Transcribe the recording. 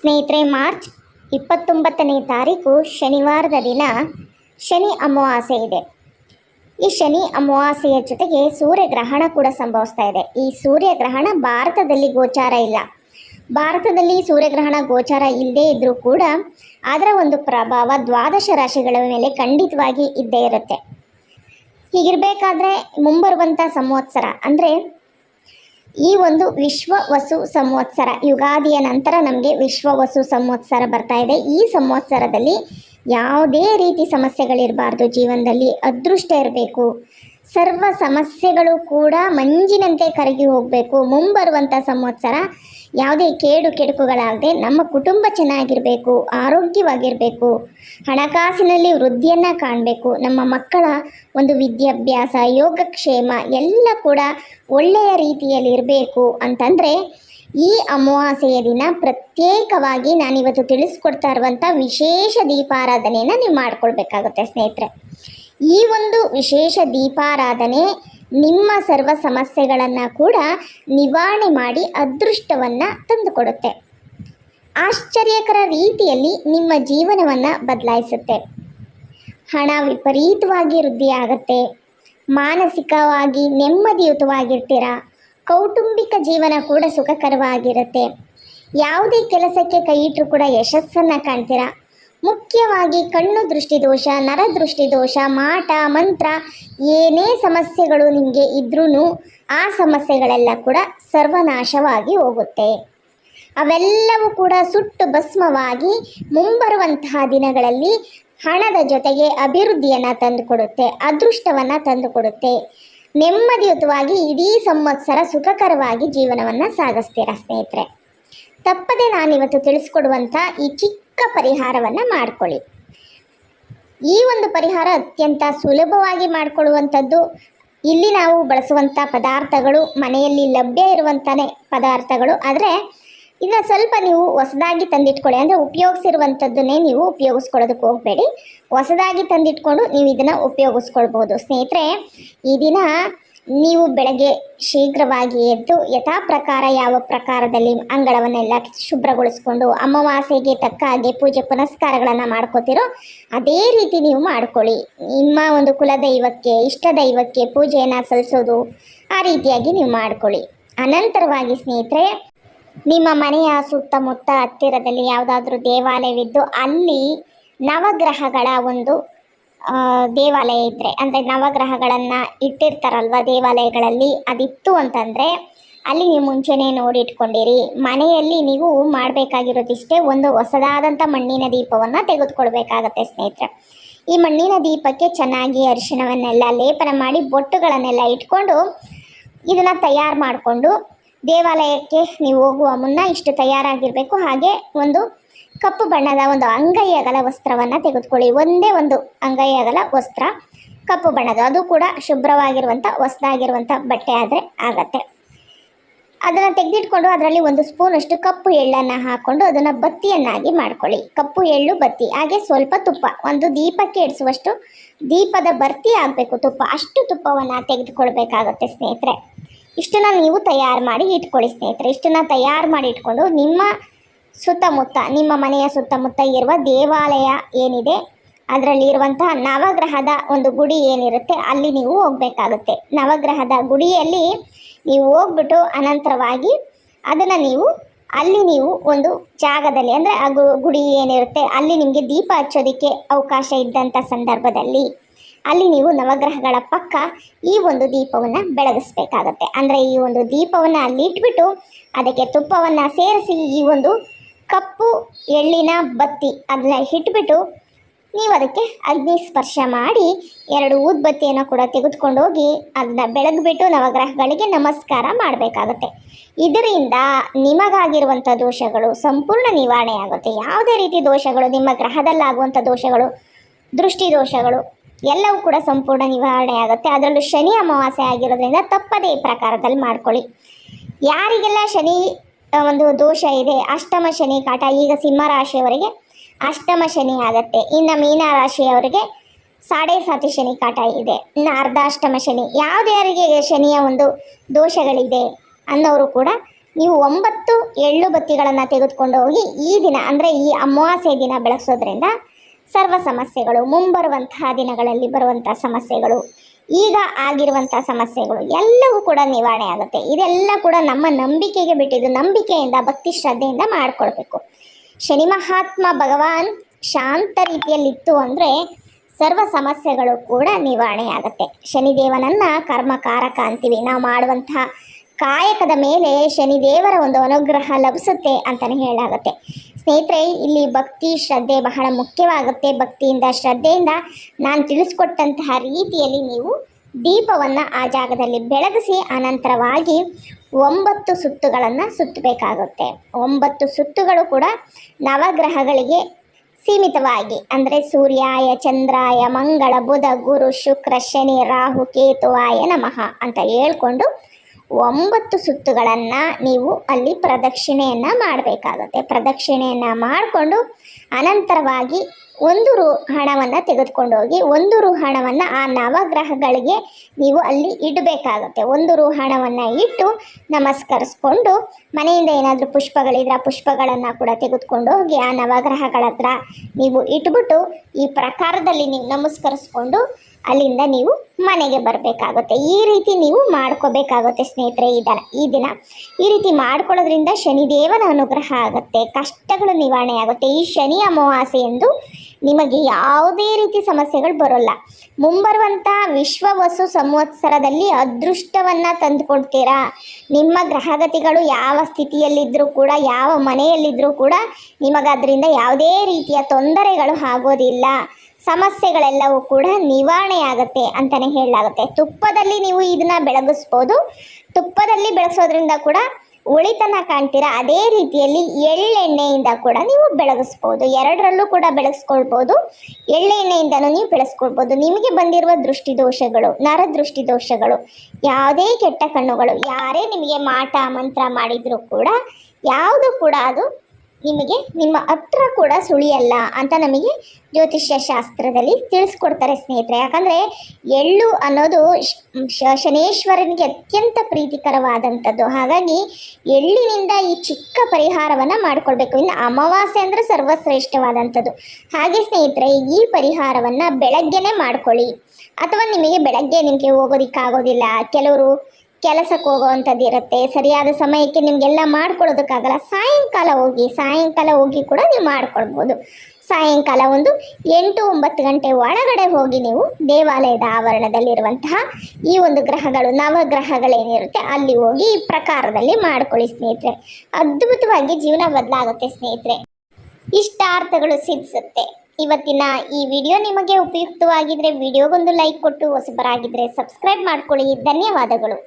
ಸ್ನೇಹಿತರೆ, ಮಾರ್ಚ್ ಇಪ್ಪತ್ತೊಂಬತ್ತನೇ ತಾರೀಕು ಶನಿವಾರದ ದಿನ ಶನಿ ಅಮಾವಾಸ್ಯೆ ಇದೆ. ಈ ಶನಿ ಅಮಾವಾಸ್ಯೆಯ ಜೊತೆಗೆ ಸೂರ್ಯಗ್ರಹಣ ಕೂಡ ಸಂಭವಿಸ್ತಾ ಇದೆ. ಈ ಸೂರ್ಯಗ್ರಹಣ ಭಾರತದಲ್ಲಿ ಗೋಚಾರ ಇಲ್ಲ. ಭಾರತದಲ್ಲಿ ಸೂರ್ಯಗ್ರಹಣ ಗೋಚಾರ ಇಲ್ಲದೇ ಇದ್ದರೂ ಕೂಡ ಅದರ ಒಂದು ಪ್ರಭಾವ ದ್ವಾದಶ ರಾಶಿಗಳ ಮೇಲೆ ಖಂಡಿತವಾಗಿ ಇದ್ದೇ ಇರುತ್ತೆ. ಹೀಗಿರಬೇಕಾದ್ರೆ ಮುಂಬರುವಂಥ ಸಂವತ್ಸರ ಅಂದರೆ ಈ ಒಂದು ವಿಶ್ವ ವಸು ಸಂವತ್ಸರ ಯುಗಾದಿಯ ನಂತರ ನಮಗೆ ವಿಶ್ವ ವಸು ಸಂವತ್ಸರ ಬರ್ತಾ ಇದೆ. ಈ ಸಂವತ್ಸರದಲ್ಲಿ ಯಾವುದೇ ರೀತಿ ಸಮಸ್ಯೆಗಳಿರಬಾರ್ದು. ಜೀವನದಲ್ಲಿ ಅದೃಷ್ಟ ಇರಬೇಕು. ಸರ್ವ ಸಮಸ್ಯೆಗಳು ಕೂಡ ಮಂಜಿನಂತೆ ಕರಗಿ ಹೋಗಬೇಕು. ಮುಂಬರುವಂಥ ಸಂವತ್ಸರ ಯಾವುದೇ ಕೇಡು ಕೆಡುಕುಗಳಾಗದೆ ನಮ್ಮ ಕುಟುಂಬ ಚೆನ್ನಾಗಿರಬೇಕು, ಆರೋಗ್ಯವಾಗಿರಬೇಕು, ಹಣಕಾಸಿನಲ್ಲಿ ವೃದ್ಧಿಯನ್ನು ಕಾಣಬೇಕು, ನಮ್ಮ ಮಕ್ಕಳ ಒಂದು ವಿದ್ಯಾಭ್ಯಾಸ, ಯೋಗಕ್ಷೇಮ ಎಲ್ಲ ಕೂಡ ಒಳ್ಳೆಯ ರೀತಿಯಲ್ಲಿ ಇರಬೇಕು ಅಂತಂದರೆ ಈ ಅಮಾವಾಸ್ಯೆಯ ದಿನ ಪ್ರತ್ಯೇಕವಾಗಿ ನಾನಿವತ್ತು ತಿಳಿಸ್ಕೊಡ್ತಾ ಇರುವಂಥ ವಿಶೇಷ ದೀಪಾರಾಧನೆಯನ್ನು ನೀವು ಮಾಡ್ಕೊಳ್ಬೇಕಾಗುತ್ತೆ ಸ್ನೇಹಿತರೆ. ಈ ಒಂದು ವಿಶೇಷ ದೀಪಾರಾಧನೆ ನಿಮ್ಮ ಸರ್ವ ಸಮಸ್ಯೆಗಳನ್ನು ಕೂಡ ನಿವಾರಣೆ ಮಾಡಿ ಅದೃಷ್ಟವನ್ನು ತಂದುಕೊಡುತ್ತೆ. ಆಶ್ಚರ್ಯಕರ ರೀತಿಯಲ್ಲಿ ನಿಮ್ಮ ಜೀವನವನ್ನು ಬದಲಾಯಿಸುತ್ತೆ. ಹಣ ವಿಪರೀತವಾಗಿ ವೃದ್ಧಿಯಾಗುತ್ತೆ ಮಾನಸಿಕವಾಗಿ ನೆಮ್ಮದಿಯುತವಾಗಿರ್ತೀರ ಕೌಟುಂಬಿಕ ಜೀವನ ಕೂಡ ಸುಖಕರವಾಗಿರುತ್ತೆ. ಯಾವುದೇ ಕೆಲಸಕ್ಕೆ ಕೈ ಇಟ್ಟರೂ ಕೂಡ ಯಶಸ್ಸನ್ನು ಕಾಣ್ತೀರಾ. ಮುಖ್ಯವಾಗಿ ಕಣ್ಣು ದೃಷ್ಟಿದೋಷ ನರದೃಷ್ಟಿದೋಷ ಮಾಟ, ಮಂತ್ರ, ಏನೇ ಸಮಸ್ಯೆಗಳು ನಿಮಗೆ ಇದ್ರೂ ಆ ಸಮಸ್ಯೆಗಳೆಲ್ಲ ಕೂಡ ಸರ್ವನಾಶವಾಗಿ ಹೋಗುತ್ತೆ. ಅವೆಲ್ಲವೂ ಕೂಡ ಸುಟ್ಟು ಭಸ್ಮವಾಗಿ ಮುಂಬರುವಂತಹ ದಿನಗಳಲ್ಲಿ ಹಣದ ಜೊತೆಗೆ ಅಭಿವೃದ್ಧಿಯನ್ನು ತಂದುಕೊಡುತ್ತೆ, ಅದೃಷ್ಟವನ್ನು ತಂದುಕೊಡುತ್ತೆ. ನೆಮ್ಮದಿಯುತವಾಗಿ ಇಡೀ ಸಂವತ್ಸರ ಸುಖಕರವಾಗಿ ಜೀವನವನ್ನು ಸಾಗಿಸ್ತೀರ ಸ್ನೇಹಿತರೆ. ತಪ್ಪದೆ ನಾನಿವತ್ತು ತಿಳಿಸ್ಕೊಡುವಂಥ ಈ ಚಿಕ್ಕ ಪರಿಹಾರವನ್ನು ಮಾಡ್ಕೊಳ್ಳಿ. ಈ ಒಂದು ಪರಿಹಾರ ಅತ್ಯಂತ ಸುಲಭವಾಗಿ ಮಾಡಿಕೊಳ್ಳುವಂಥದ್ದು ಇಲ್ಲಿ ನಾವು ಬಳಸುವಂಥ ಪದಾರ್ಥಗಳು, ಮನೆಯಲ್ಲಿ ಲಭ್ಯ ಇರುವಂಥನೇ ಪದಾರ್ಥಗಳು. ಆದರೆ ಇದನ್ನ ಸ್ವಲ್ಪ ನೀವು ಹೊಸದಾಗಿ ತಂದಿಟ್ಕೊಳ್ಳಿ. ಅಂದರೆ ಉಪಯೋಗಿಸಿರುವಂಥದ್ದನ್ನೇ ನೀವು ಉಪಯೋಗಿಸ್ಕೊಳ್ಳೋದಕ್ಕೆ ಹೋಗಬೇಡಿ. ಹೊಸದಾಗಿ ತಂದಿಟ್ಕೊಂಡು ನೀವು ಇದನ್ನು ಉಪಯೋಗಿಸ್ಕೊಳ್ಬೋದು ಸ್ನೇಹಿತರೆ, ಈ ದಿನ ನೀವು ಬೆಳಗ್ಗೆ ಶೀಘ್ರವಾಗಿ ಎದ್ದು ಯಥಾ ಪ್ರಕಾರ ಯಾವ ಪ್ರಕಾರದಲ್ಲಿ ಅಂಗಳವನ್ನೆಲ್ಲ ಶುಭ್ರಗೊಳಿಸ್ಕೊಂಡು ಅಮಾವಾಸ್ಯೆಗೆ ತಕ್ಕ ಹಾಗೆ ಪೂಜೆ ಪುನಸ್ಕಾರಗಳನ್ನು ಮಾಡ್ಕೋತಿರೋ ಅದೇ ರೀತಿ ನೀವು ಮಾಡ್ಕೊಳ್ಳಿ. ನಿಮ್ಮ ಒಂದು ಕುಲದೈವಕ್ಕೆ ಇಷ್ಟ ದೈವಕ್ಕೆ ಪೂಜೆಯನ್ನು ಸಲ್ಲಿಸೋದು ಆ ರೀತಿಯಾಗಿ ನೀವು ಮಾಡ್ಕೊಳ್ಳಿ. ಅನಂತರವಾಗಿ ಸ್ನೇಹಿತರೆ, ನಿಮ್ಮ ಮನೆಯ ಸುತ್ತಮುತ್ತ ಹತ್ತಿರದಲ್ಲಿ ಯಾವುದಾದ್ರೂ ದೇವಾಲಯವಿದ್ದು ಅಲ್ಲಿ ನವಗ್ರಹಗಳ ಒಂದು ದೇವಾಲಯ ಇದ್ದರೆ ಅಂದರೆ ನವಗ್ರಹಗಳನ್ನು ಇಟ್ಟಿರ್ತಾರಲ್ವ ದೇವಾಲಯಗಳಲ್ಲಿ, ಅದಿತ್ತು ಅಂತಂದರೆ, ಅಲ್ಲಿ ನೀವು ಮುಂಚೆನೇ ನೋಡಿ ಇಟ್ಕೊಂಡಿರಿ ಮನೆಯಲ್ಲಿ ನೀವು ಮಾಡಬೇಕಾಗಿರೋದಿಷ್ಟೇ ಒಂದು ಹೊಸದಾದಂಥ ಮಣ್ಣಿನ ದೀಪವನ್ನು ತೆಗೆದುಕೊಳ್ಬೇಕಾಗತ್ತೆ ಸ್ನೇಹಿತರೆ. ಈ ಮಣ್ಣಿನ ದೀಪಕ್ಕೆ ಚೆನ್ನಾಗಿ ಅರಿಶಿಣವನ್ನೆಲ್ಲ, ಲೇಪನ ಮಾಡಿ ಬೊಟ್ಟುಗಳನ್ನೆಲ್ಲ ಇಟ್ಕೊಂಡು ಇದನ್ನು ತಯಾರು ಮಾಡಿಕೊಂಡು ದೇವಾಲಯಕ್ಕೆ ನೀವು ಹೋಗುವ ಮುನ್ನ ಇಷ್ಟು ತಯಾರಾಗಿರಬೇಕು. ಹಾಗೆ ಒಂದು ಕಪ್ಪು ಬಣ್ಣದ ಒಂದು ಅಂಗೈ ಅಗಲ ವಸ್ತ್ರವನ್ನು ತೆಗೆದುಕೊಳ್ಳಿ. ಒಂದೇ ಒಂದು ಅಂಗೈ ಅಗಲ ವಸ್ತ್ರ, ಕಪ್ಪು ಬಣ್ಣದ ಅದು ಕೂಡ ಶುಭ್ರವಾಗಿರುವಂಥ ಹೊಸದಾಗಿರುವಂಥ ಬಟ್ಟೆ ಆದರೆ ಆಗತ್ತೆ. ಅದನ್ನು ತೆಗೆದಿಟ್ಕೊಂಡು ಅದರಲ್ಲಿ ಒಂದು ಸ್ಪೂನಷ್ಟು ಕಪ್ಪು ಎಳ್ಳನ್ನು ಹಾಕ್ಕೊಂಡು ಅದನ್ನು ಬತ್ತಿಯನ್ನಾಗಿ ಮಾಡ್ಕೊಳ್ಳಿ. ಕಪ್ಪು ಎಳ್ಳು, ಬತ್ತಿ, ಹಾಗೆ ಸ್ವಲ್ಪ ತುಪ್ಪ. ಒಂದು ದೀಪಕ್ಕೆ ಇಡಿಸುವಷ್ಟು ದೀಪದ ಬರ್ತಿ ಆಗಬೇಕು ತುಪ್ಪ. ಅಷ್ಟು ತುಪ್ಪವನ್ನು ತೆಗೆದುಕೊಳ್ಬೇಕಾಗತ್ತೆ ಸ್ನೇಹಿತರೆ. ಇಷ್ಟನ್ನ ನೀವು ತಯಾರು ಮಾಡಿ ಇಟ್ಕೊಳ್ಳಿ ಸ್ನೇಹಿತರೆ. ಇಷ್ಟನ್ನ ತಯಾರು ಮಾಡಿ ಇಟ್ಕೊಂಡು ನಿಮ್ಮ ಸುತ್ತಮುತ್ತ, ನಿಮ್ಮ ಮನೆಯ ಸುತ್ತಮುತ್ತ ಇರುವ ದೇವಾಲಯ ಏನಿದೆ? ಅದರಲ್ಲಿ ಇರುವಂತಹ ನವಗ್ರಹದ ಒಂದು ಗುಡಿ ಏನಿರುತ್ತೆ, ಅಲ್ಲಿ ನೀವು ಹೋಗಬೇಕಾಗುತ್ತೆ. ನವಗ್ರಹದ ಗುಡಿಯಲ್ಲಿ ನೀವು ಹೋಗ್ಬಿಟ್ಟು ಅನಂತರವಾಗಿ ಅದನ್ನು ನೀವು, ಅಲ್ಲಿ ನೀವು ಒಂದು ಜಾಗದಲ್ಲಿ, ಅಂದರೆ ಆ ಗುಡಿ ಏನಿರುತ್ತೆ, ಅಲ್ಲಿ ನಿಮಗೆ ದೀಪ ಹಚ್ಚೋದಕ್ಕೆ ಅವಕಾಶ ಇದ್ದಂಥ ಸಂದರ್ಭದಲ್ಲಿ, ಅಲ್ಲಿ ನೀವು ನವಗ್ರಹಗಳ ಪಕ್ಕ ಈ ಒಂದು ದೀಪವನ್ನು ಬೆಳಗಿಸ್ಬೇಕಾಗತ್ತೆ. ಅಂದರೆ ಈ ಒಂದು ದೀಪವನ್ನು ಅಲ್ಲಿ ಇಟ್ಬಿಟ್ಟು ಅದಕ್ಕೆ ತುಪ್ಪವನ್ನು ಸೇರಿಸಿ ಈ ಒಂದು ಕಪ್ಪು ಎಳ್ಳಿನ ಬತ್ತಿ ಅದನ್ನ ಇಟ್ಬಿಟ್ಟು ನೀವು ಅದಕ್ಕೆ ಅಗ್ನಿ ಸ್ಪರ್ಶ ಮಾಡಿ ಎರಡು ಊದ್ಬತ್ತಿಯನ್ನು ಕೂಡ ತೆಗೆದುಕೊಂಡು ಹೋಗಿ ಅದನ್ನ ಬೆಳಗ್ಬಿಟ್ಟು ನವಗ್ರಹಗಳಿಗೆ ನಮಸ್ಕಾರ ಮಾಡಬೇಕಾಗುತ್ತೆ. ಇದರಿಂದ ನಿಮಗಾಗಿರುವಂಥ ದೋಷಗಳು ಸಂಪೂರ್ಣ ನಿವಾರಣೆ ಆಗುತ್ತೆ. ಯಾವುದೇ ರೀತಿ ದೋಷಗಳು, ನಿಮ್ಮ ಗ್ರಹದಲ್ಲಾಗುವಂಥ ದೋಷಗಳು, ದೃಷ್ಟಿ ದೋಷಗಳು ಎಲ್ಲವೂ ಕೂಡ ಸಂಪೂರ್ಣ ನಿವಾರಣೆ ಆಗುತ್ತೆ. ಅದರಲ್ಲೂ ಶನಿ ಅಮಾವಾಸ್ಯೆ ಆಗಿರೋದ್ರಿಂದ ತಪ್ಪದೇ ಈ ಪ್ರಕಾರದಲ್ಲಿ ಮಾಡ್ಕೊಳ್ಳಿ. ಯಾರಿಗೆಲ್ಲ ಶನಿ ಒಂದು ದೋಷ ಇದೆ. ಅಷ್ಟಮ ಶನಿ ಕಾಟ, ಈಗ ಸಿಂಹ ರಾಶಿಯವರಿಗೆ ಅಷ್ಟಮ ಶನಿ ಆಗತ್ತೆ. ಇನ್ನು ಮೀನ ರಾಶಿಯವರಿಗೆ ಸಾಡೆ ಸಾತಿ ಶನಿ ಕಾಟ ಇದೆ. ಇನ್ನು ಅರ್ಧಾಷ್ಟಮ ಶನಿ ಯಾವುದ್ಯಾರಿಗೆ ಶನಿಯ ಒಂದು ದೋಷಗಳಿದೆ ಅನ್ನೋರು ಕೂಡ ನೀವು ಒಂಬತ್ತು ಎಳ್ಳು ಬತ್ತಿಗಳನ್ನು ತೆಗೆದುಕೊಂಡು ಹೋಗಿ ಈ ದಿನ, ಅಂದರೆ ಈ ಅಮಾವಾಸ್ಯೆ ದಿನ ಬೆಳೆಸೋದ್ರಿಂದ ಸರ್ವ ಸಮಸ್ಯೆಗಳು, ಮುಂಬರುವಂತಹ ದಿನಗಳಲ್ಲಿ ಬರುವಂಥ ಸಮಸ್ಯೆಗಳು ಈಗ ಆಗಿರುವಂಥ ಸಮಸ್ಯೆಗಳು ಎಲ್ಲವೂ ಕೂಡ ನಿವಾರಣೆ ಆಗುತ್ತೆ. ಇದೆಲ್ಲ ಕೂಡ ನಮ್ಮ ನಂಬಿಕೆಗೆ ಬಿಟ್ಟಿದ್ದು ನಂಬಿಕೆಯಿಂದ, ಭಕ್ತಿ ಶ್ರದ್ಧೆಯಿಂದ ಮಾಡ್ಕೊಳ್ಬೇಕು. ಶನಿ ಮಹಾತ್ಮ ಭಗವಾನ್ ಶಾಂತ ರೀತಿಯಲ್ಲಿತ್ತು ಅಂದರೆ ಸರ್ವ ಸಮಸ್ಯೆಗಳು ಕೂಡ ನಿವಾರಣೆ ಆಗುತ್ತೆ. ಶನಿದೇವನನ್ನ ಕರ್ಮಕಾರಕ ಅಂತೀವಿ ನಾವು ಮಾಡುವಂತಹ ಕಾಯಕದ ಮೇಲೆ ಶನಿದೇವರ ಒಂದು ಅನುಗ್ರಹ ಲಭಿಸುತ್ತೆ ಅಂತಲೇ ಹೇಳಾಗುತ್ತೆ ಸ್ನೇಹಿತರೆ, ಇಲ್ಲಿ ಭಕ್ತಿ ಶ್ರದ್ಧೆ ಬಹಳ ಮುಖ್ಯವಾಗುತ್ತೆ. ಭಕ್ತಿಯಿಂದ, ಶ್ರದ್ಧೆಯಿಂದ ನಾನು ತಿಳಿಸ್ಕೊಟ್ಟಂತಹ ರೀತಿಯಲ್ಲಿ ನೀವು ದೀಪವನ್ನು ಆ ಜಾಗದಲ್ಲಿ ಬೆಳಗಿಸಿ, ಅನಂತರವಾಗಿ ಒಂಬತ್ತು ಸುತ್ತುಗಳನ್ನು ಸುತ್ತಬೇಕಾಗುತ್ತೆ. ಒಂಬತ್ತು ಸುತ್ತುಗಳು ಕೂಡ ನವಗ್ರಹಗಳಿಗೆ ಸೀಮಿತವಾಗಿ, ಅಂದರೆ ಸೂರ್ಯಾಯ, ಚಂದ್ರಾಯ, ಮಂಗಳ, ಬುಧ, ಗುರು, ಶುಕ್ರ, ಶನಿ, ರಾಹು ಕೇತುವಾಯ ನಮಃ ಅಂತ ಹೇಳ್ಕೊಂಡು ಒಂಬತ್ತು ಸುತ್ತುಗಳನ್ನು ನೀವು ಅಲ್ಲಿ ಪ್ರದಕ್ಷಿಣೆಯನ್ನು ಮಾಡಬೇಕಾಗುತ್ತೆ. ಪ್ರದಕ್ಷಿಣೆಯನ್ನು ಮಾಡಿಕೊಂಡು ಅನಂತರವಾಗಿ ಒಂದು ರು ಹಣವನ್ನು ತೆಗೆದುಕೊಂಡು ಹೋಗಿ, ಒಂದು ರು ಹಣವನ್ನು ಆ ನವಗ್ರಹಗಳಿಗೆ ನೀವು ಅಲ್ಲಿ ಇಡಬೇಕಾಗುತ್ತೆ. ಒಂದು ರು ಹಣವನ್ನು ಇಟ್ಟು ನಮಸ್ಕರಿಸ್ಕೊಂಡು ಮನೆಯಿಂದ ಏನಾದರೂ ಪುಷ್ಪಗಳಿದ್ರೆ ಆ ಪುಷ್ಪಗಳನ್ನು ಕೂಡ ತೆಗೆದುಕೊಂಡು ಹೋಗಿ ಆ ನವಗ್ರಹಗಳ ಹತ್ರ ನೀವು ಇಟ್ಬಿಟ್ಟು ಈ ಪ್ರಕಾರದಲ್ಲಿ ನೀವು ನಮಸ್ಕರಿಸ್ಕೊಂಡು ಅಲ್ಲಿಂದ ನೀವು ಮನೆಗೆ ಬರಬೇಕಾಗುತ್ತೆ. ಈ ರೀತಿ ನೀವು ಮಾಡ್ಕೋಬೇಕಾಗುತ್ತೆ ಸ್ನೇಹಿತರೆ ಈ ದಿನ ಈ ದಿನ. ಈ ರೀತಿ ಮಾಡ್ಕೊಳ್ಳೋದ್ರಿಂದ ಶನಿದೇವನ ಅನುಗ್ರಹ ಆಗುತ್ತೆ, ಕಷ್ಟಗಳು ನಿವಾರಣೆ ಆಗುತ್ತೆ. ಈ ಶನಿ ಅಮಾವಾಸ್ಯೆ ಎಂದು ನಿಮಗೆ ಯಾವುದೇ ರೀತಿ ಸಮಸ್ಯೆಗಳು ಬರೋಲ್ಲ. ಮುಂಬರುವಂಥ ವಿಶ್ವ ವಸು ಸಂವತ್ಸರದಲ್ಲಿ ಅದೃಷ್ಟವನ್ನು ತಂದುಕೊಡ್ತೀರಾ? ನಿಮ್ಮ ಗ್ರಹಗತಿಗಳು ಯಾವ ಸ್ಥಿತಿಯಲ್ಲಿದ್ದರೂ ಕೂಡ, ಯಾವ ಮನೆಯಲ್ಲಿದ್ದರೂ ಕೂಡ ನಿಮಗೆ ಅದರಿಂದ ಯಾವುದೇ ರೀತಿಯ ತೊಂದರೆಗಳು ಆಗೋದಿಲ್ಲ. ಸಮಸ್ಯೆಗಳೆಲ್ಲವೂ ಕೂಡ ನಿವಾರಣೆ ಆಗುತ್ತೆ ಅಂತಲೇ ಹೇಳಲಾಗುತ್ತೆ. ತುಪ್ಪದಲ್ಲಿ ನೀವು ಇದನ್ನ ಬೆಳಗಿಸ್ಬೋದು. ತುಪ್ಪದಲ್ಲಿ ಬೆಳಗಿಸೋದ್ರಿಂದ ಕೂಡ ಉಳಿತನ ಕಾಣ್ತೀರಾ? ಅದೇ ರೀತಿಯಲ್ಲಿ ಎಳ್ಳೆಣ್ಣೆಯಿಂದ ಕೂಡ ನೀವು ಬೆಳಗಿಸ್ಬೋದು. ಎರಡರಲ್ಲೂ ಕೂಡ ಬೆಳಗಿಸ್ಕೊಳ್ಬೋದು. ಎಳ್ಳೆಣ್ಣೆಯಿಂದನೂ ನೀವು ಬೆಳೆಸ್ಕೊಳ್ಬೋದು. ನಿಮಗೆ ಬಂದಿರುವ ದೃಷ್ಟಿ ದೋಷಗಳು ನರದೃಷ್ಟಿ ದೋಷಗಳು ಯಾವುದೇ ಕೆಟ್ಟ ಕಣ್ಣುಗಳು, ಯಾರೇ ನಿಮಗೆ ಮಾಟ, ಮಂತ್ರ ಮಾಡಿದರೂ ಕೂಡ, ಯಾವುದು ಕೂಡ ಅದು ನಿಮಗೆ ನಿಮ್ಮ ಹತ್ರ ಕೂಡ ಸುಳಿಯಲ್ಲ ಅಂತ ನಮಗೆ ಜ್ಯೋತಿಷ್ಯ ಶಾಸ್ತ್ರದಲ್ಲಿ ತಿಳಿಸ್ಕೊಡ್ತಾರೆ ಸ್ನೇಹಿತರೆ. ಯಾಕಂದರೆ ಎಳ್ಳು ಅನ್ನೋದು ಶನೇಶ್ವರನಿಗೆ ಅತ್ಯಂತ ಪ್ರೀತಿಕರವಾದಂಥದ್ದು. ಹಾಗಾಗಿ ಎಳ್ಳಿನಿಂದ ಈ ಚಿಕ್ಕ ಪರಿಹಾರವನ್ನು ಮಾಡಿಕೊಳ್ಬೇಕು. ಇನ್ನು ಅಮಾವಾಸ್ಯೆ ಅಂದರೆ ಸರ್ವಶ್ರೇಷ್ಠವಾದಂಥದ್ದು. ಹಾಗೆ ಸ್ನೇಹಿತರೆ, ಈ ಪರಿಹಾರವನ್ನು ಬೆಳಗ್ಗೆನೇ ಮಾಡ್ಕೊಳ್ಳಿ. ಅಥವಾ ನಿಮಗೆ ಬೆಳಗ್ಗೆ ನಿಮಗೆ ಹೋಗೋದಿಕ್ಕಾಗೋದಿಲ್ಲ. ಕೆಲವರು ಕೆಲಸಕ್ಕೆ ಹೋಗುವಂಥದ್ದು ಇರುತ್ತೆ. ಸರಿಯಾದ ಸಮಯಕ್ಕೆ ನಿಮಗೆಲ್ಲ ಮಾಡ್ಕೊಳ್ಳೋದಕ್ಕಾಗಲ್ಲ. ಸಾಯಂಕಾಲ ಹೋಗಿ ಸಾಯಂಕಾಲ ಹೋಗಿ ಕೂಡ ನೀವು ಮಾಡ್ಕೊಳ್ಬೋದು. ಸಾಯಂಕಾಲ ಒಂದು ಎಂಟು ಒಂಬತ್ತು ಗಂಟೆ ಒಳಗಡೆ ಹೋಗಿ ನೀವು ದೇವಾಲಯದ ಆವರಣದಲ್ಲಿರುವಂತಹ ಈ ಒಂದು ಗ್ರಹಗಳು, ನವಗ್ರಹಗಳೇನಿರುತ್ತೆ, ಅಲ್ಲಿ ಹೋಗಿ ಈ ಪ್ರಕಾರದಲ್ಲಿ ಮಾಡ್ಕೊಳ್ಳಿ ಸ್ನೇಹಿತರೆ. ಅದ್ಭುತವಾಗಿ ಜೀವನ ಬದಲಾಗುತ್ತೆ ಸ್ನೇಹಿತರೆ. ಇಷ್ಟಾರ್ಥಗಳು ಸಿದ್ಧಿಸುತ್ತೆ. ಇವತ್ತಿನ ಈ ವಿಡಿಯೋ ನಿಮಗೆ ಉಪಯುಕ್ತವಾಗಿದ್ದರೆ ವಿಡಿಯೋಗೊಂದು ಲೈಕ್ ಕೊಟ್ಟು ಹೊಸಬರಾಗಿದ್ದರೆ ಸಬ್ಸ್ಕ್ರೈಬ್ ಮಾಡ್ಕೊಳ್ಳಿ. ಧನ್ಯವಾದಗಳು.